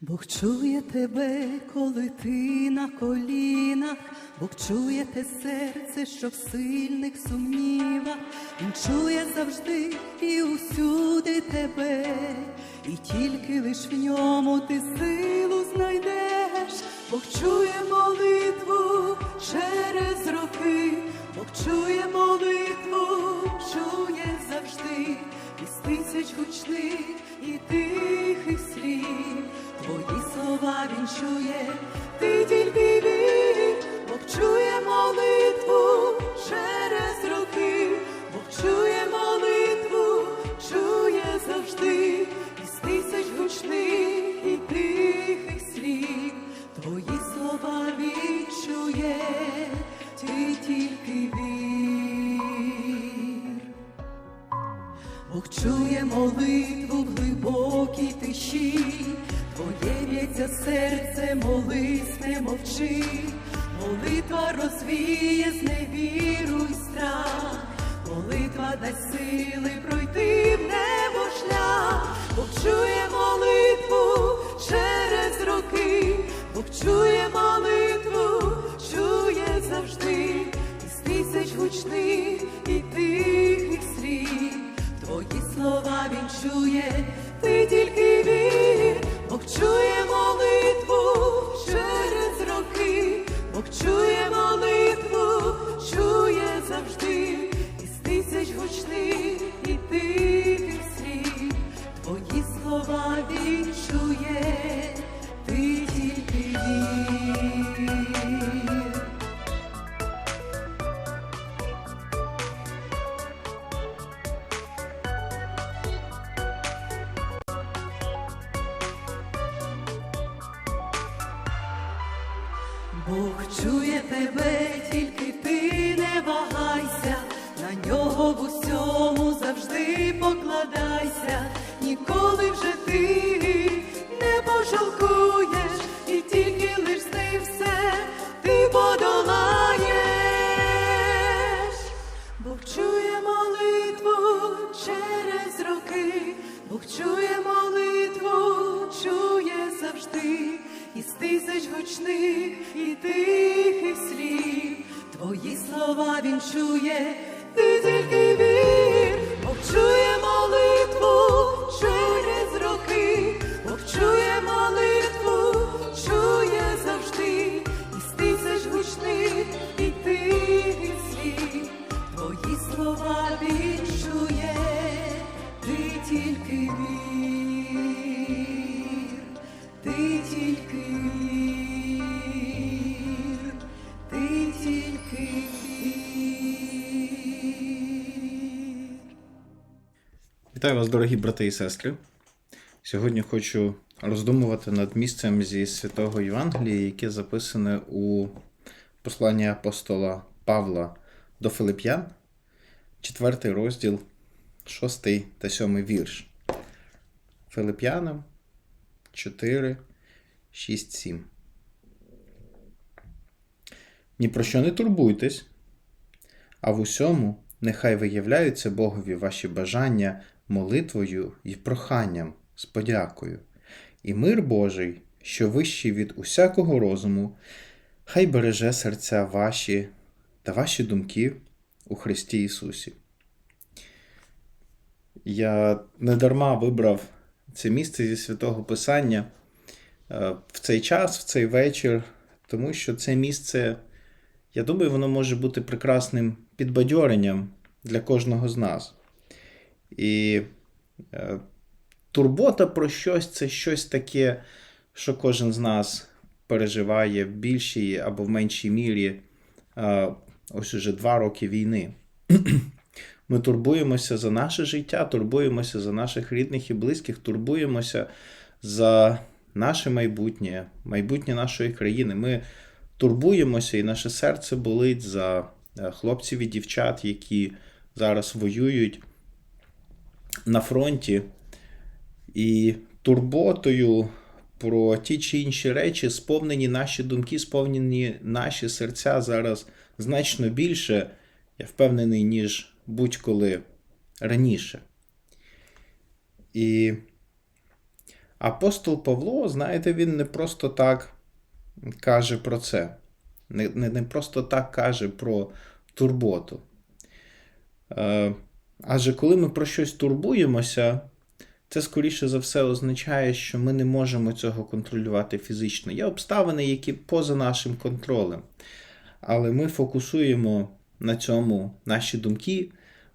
Бог чує тебе, коли ти на колінах, Бог чує те серце, що в сильних сумнівах, Він чує завжди і усюди тебе, і тільки лиш в ньому ти силу знайдеш, Бог чує молитву через роки, Бог чує молитву, чує завжди, із тисяч гучних і тихих слів. Твої слова він чує, ти тільки вір, Бог чує молитву через сили пройти в небо шлях, Бог чує молитву через роки, Бог чує молитву, чує завжди, із тисяч гучних і тихих слів. Твої слова він чує, ти тільки вір, Бог чує Бог чує тебе, тільки ти не вагайся, на нього в усьому завжди покладайся, ніколи вже ти не пожалкуєш, тисяч гучних і тихих слів. Твої слова він чує, ти тільки вір, чує молитву через роки, Бог чує молитву, чує завжди, із тисяч гучних і тихих слів. Твої слова він Вітаю вас, дорогі брати і сестри. Сьогодні хочу роздумувати над місцем зі святого Євангелія, яке записане у посланні апостола Павла до Филип'ян, 4 розділ, 6 та 7 вірш. Филип'янам 4, 6, 7. Ні про що не турбуйтесь, а в усьому нехай виявляються Богові ваші бажання молитвою і проханням з подякою. І мир Божий, що вищий від усякого розуму, хай береже серця ваші та ваші думки у Христі Ісусі. Я недарма вибрав це місце зі святого Писання е, в цей час, в цей вечір, тому що це місце, я думаю, воно може бути прекрасним підбадьоренням для кожного з нас. І е, турбота про щось це щось таке, що кожен з нас переживає в більшій або в меншій мірі. Е, ось уже два роки війни. Ми турбуємося за наше життя, турбуємося за наших рідних і близьких, турбуємося за наше майбутнє, майбутнє нашої країни. Ми турбуємося, і наше серце болить за е, хлопців і дівчат, які зараз воюють на фронті. І турботою про ті чи інші речі сповнені наші думки, сповнені наші серця зараз значно більше, я впевнений, ніж будь-коли раніше. І Апостол Павло, знаєте, він не просто так каже про це. Не, не, не просто так каже про турботу. Е, адже коли ми про щось турбуємося, це скоріше за все означає, що ми не можемо цього контролювати фізично. Є обставини, які поза нашим контролем. Але ми фокусуємо на цьому наші думки,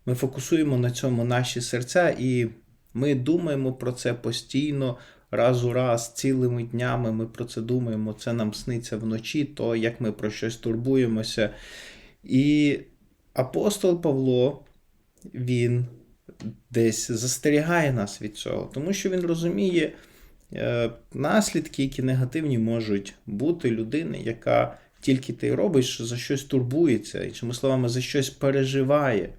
ми фокусуємо на цьому наші серця, і ми думаємо про це постійно, раз у раз, цілими днями. Ми про це думаємо, це нам сниться вночі, то як ми про щось турбуємося. І апостол Павло, він десь застерігає нас від цього, тому що він розуміє е, наслідки, які негативні можуть бути людини, яка тільки ти робиш, за щось турбується, і чими словами, за щось переживає.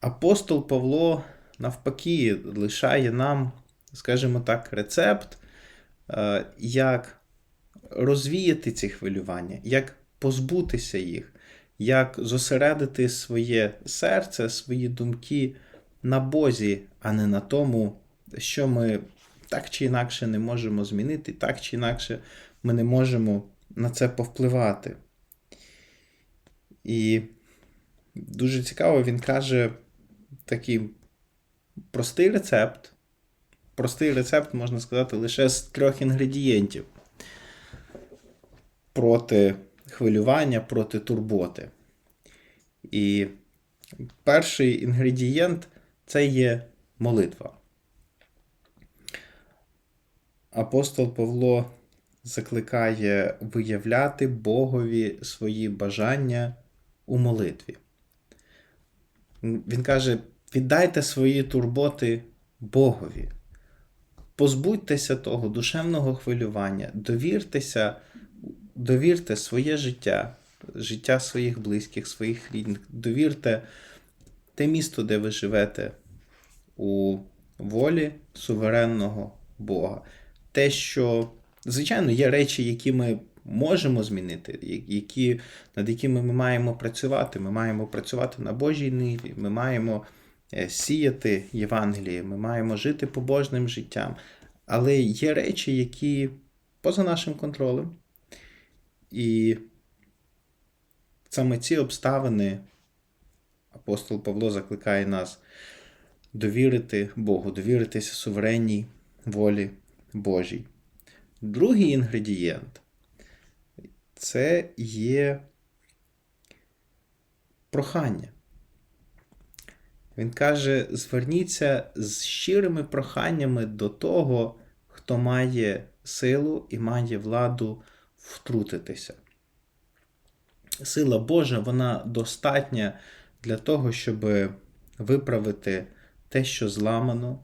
Апостол Павло, навпаки, лишає нам, скажімо так, рецепт, е, як розвіяти ці хвилювання, як позбутися їх, як зосередити своє серце, свої думки на Бозі, а не на тому, що ми так чи інакше не можемо змінити, так чи інакше ми не можемо на це повпливати. І дуже цікаво, він каже такий простий рецепт. Простий рецепт, можна сказати, лише з трьох інгредієнтів проти хвилювання, проти турботи. І перший інгредієнт це є молитва. Апостол Павло закликає виявляти Богові свої бажання у молитві. Він каже: віддайте свої турботи Богові. Позбудьтеся того душевного хвилювання, довіртеся, довірте своє життя, життя своїх близьких, своїх рідних, довірте те місто, де ви живете, у волі суверенного Бога. Те, що, звичайно, є речі, які ми можемо змінити, які, над якими ми маємо працювати. Ми маємо працювати на Божій ниві, ми маємо е, сіяти Євангеліє, ми маємо жити побожним життям. Але є речі, які поза нашим контролем. І саме ці обставини апостол Павло закликає нас довірити Богу, довіритися суверенній волі Божій. Другий інгредієнт це є прохання. Він каже: зверніться з щирими проханнями до того, хто має силу і має владу втрутитися. Сила Божа, вона достатня для того, щоб виправити те, що зламано,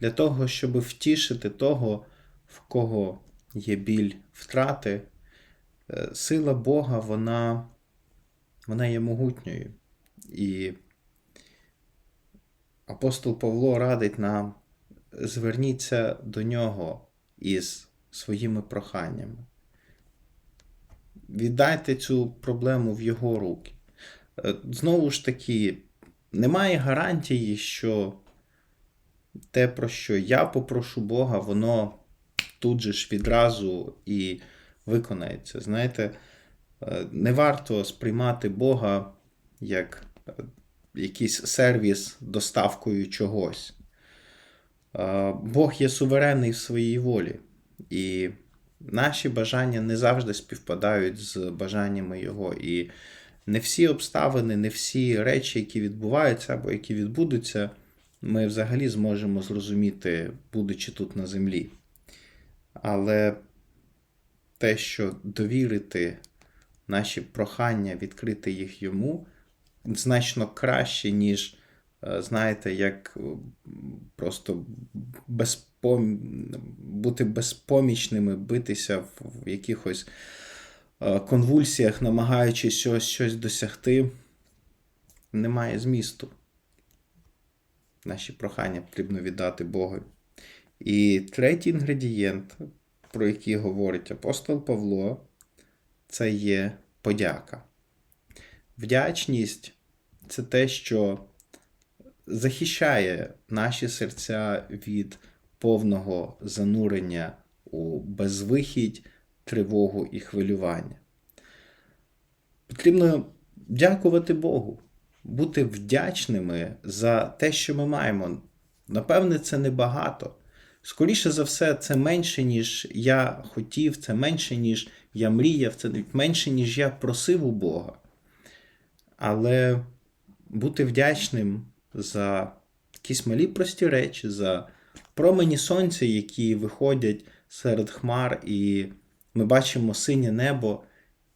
для того, щоб втішити того, в кого є біль втрати. Е, Сила Бога, вона, вона є могутньою. І апостол Павло радить нам зверніться до нього із своїми проханнями. Віддайте цю проблему в його руки. Е, Знову ж таки, немає гарантії, що те, про що я попрошу Бога, воно тут же ж відразу і виконається. Знаєте, е, не варто сприймати Бога як е, якийсь сервіс доставкою чогось. Бог є суверенний в своїй волі, і наші бажання не завжди співпадають з бажаннями Його. І не всі обставини, не всі речі, які відбуваються або які відбудуться, ми взагалі зможемо зрозуміти, будучи тут на землі. Але те, що довірити наші прохання, відкрити їх йому, значно краще, ніж, знаєте, як е, просто безпом... бути безпомічними, битися в якихось е, конвульсіях, намагаючись щось, щось досягти, немає змісту. Наші прохання потрібно віддати Богу. І третій інгредієнт, про який говорить апостол Павло, це є подяка. Вдячність це те, що захищає наші серця від повного занурення у безвихідь, тривогу і хвилювання. Потрібно дякувати Богу, бути вдячними за те, що ми маємо. Напевне, це небагато. Скоріше за все, це менше, ніж я хотів, це менше, ніж я мріяв, це менше, ніж я просив у Бога. Але бути вдячним за якісь малі прості речі, за промені сонця, які виходять серед хмар, і ми бачимо синє небо.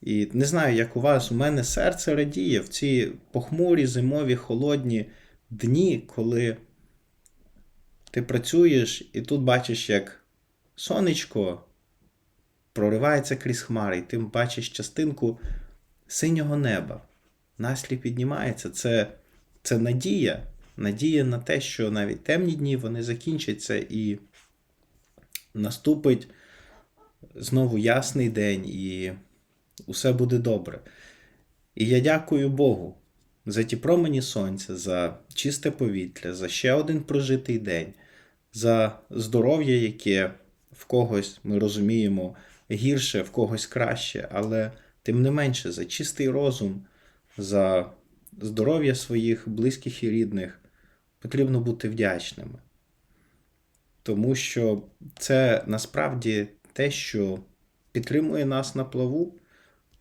І не знаю, як у вас, у мене серце радіє в ці похмурі, зимові, холодні дні, коли ти працюєш і тут бачиш, як сонечко проривається крізь хмари, і ти бачиш частинку синього неба. Наслі піднімається. Це, це надія. Надія на те, що навіть темні дні вони закінчаться і наступить знову ясний день, і усе буде добре. І я дякую Богу за ті промені сонця, за чисте повітря, за ще один прожитий день, за здоров'я, яке в когось ми розуміємо гірше, в когось краще, але тим не менше за чистий розум, за здоров'я своїх близьких і рідних потрібно бути вдячними. Тому що це насправді те, що підтримує нас на плаву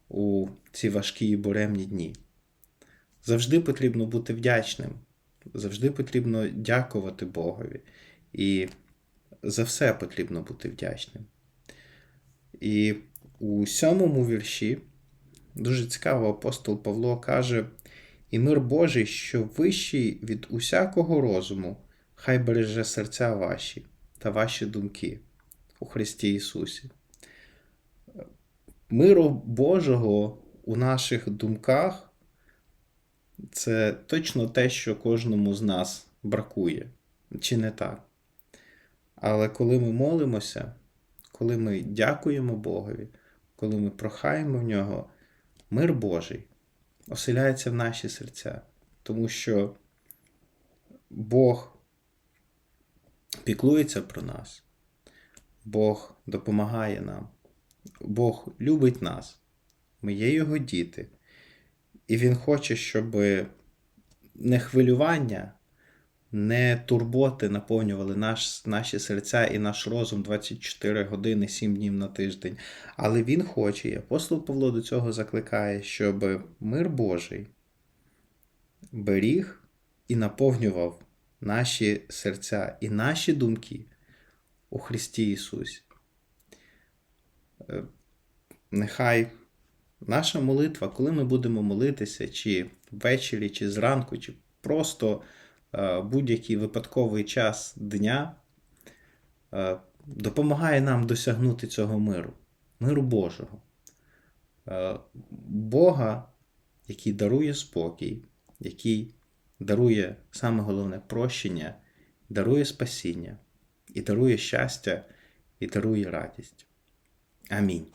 у ці важкі і буремні дні. Завжди потрібно бути вдячним, завжди потрібно дякувати Богові. І за все потрібно бути вдячним. І у сьомому вірші дуже цікаво апостол Павло каже: І мир Божий, що вищий від усякого розуму, хай береже серця ваші та ваші думки у Христі Ісусі. Миру Божого у наших думках це точно те, що кожному з нас бракує, чи не так? Але коли ми молимося, коли ми дякуємо Богові, коли ми прохаємо в нього, мир Божий оселяється в наші серця, тому що Бог піклується про нас, Бог допомагає нам, Бог любить нас, ми є Його діти, і Він хоче, щоб не хвилювання не турботи наповнювали наш, наші серця і наш розум 24 години, 7 днів на тиждень. Але Він хоче, і апостол Павло до цього закликає, щоб мир Божий беріг і наповнював наші серця і наші думки у Христі Ісусі. Е, Нехай наша молитва, коли ми будемо молитися, чи ввечері, чи зранку, чи просто будь-який випадковий час дня е, допомагає нам досягнути цього миру, миру Божого. Е, Бога, який дарує спокій, який дарує саме головне прощення, дарує спасіння, і дарує щастя, і дарує радість. Амінь.